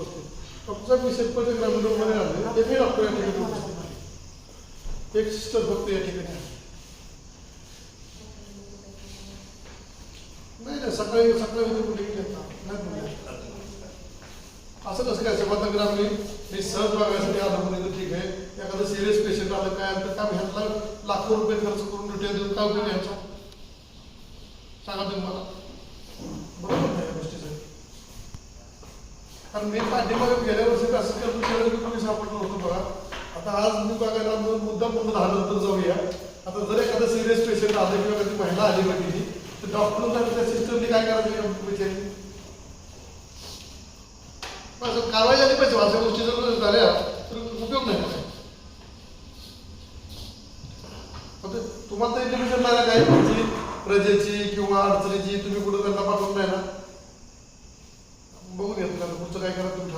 असते आमचा मी सेपच्या ग्रामीण रुग्णालय आहे ते मी डॉक्टर या ठिकाणी एक सिस्टर फक्त या ठिकाणी नाही नाही सकाळी सकाळी होते कुठे गेले नाही असं कसं काय सेवातंग ग्रामीण हे सहज बघायसाठी आलं म्हणजे ठीक आहे एखादं सिरियस पेशंट आलं काय तर काम ह्यातला लाखो रुपये खर्च करून रिटेल देऊन काय उपयोग घ्यायचा सांगा तुम्ही मला कारण मी पाठीमागे गेल्या वर्षी असं करतो त्यावेळेस मी कोणी सापडलो होतो बघा. आता आज मी बघायला मुद्दा पूर्ण दहा नंतर जाऊया. आता जर एखादा सिरियस पेशंट आलं किंवा एखादी महिला आली पाहिजे तर डॉक्टर त्या सिस्टरने काय करायचं विचारली असं कारवाई झाली पाहिजे अशा गोष्टी जर झाल्या तर उपयोग नाही तुम्हाला तर इन्फॉर्मेशन लागला काय तुमची प्रजेची किंवा अडचणीची तुम्ही कुठं त्यांना पाठवत तुमचं काय करा तुम्ही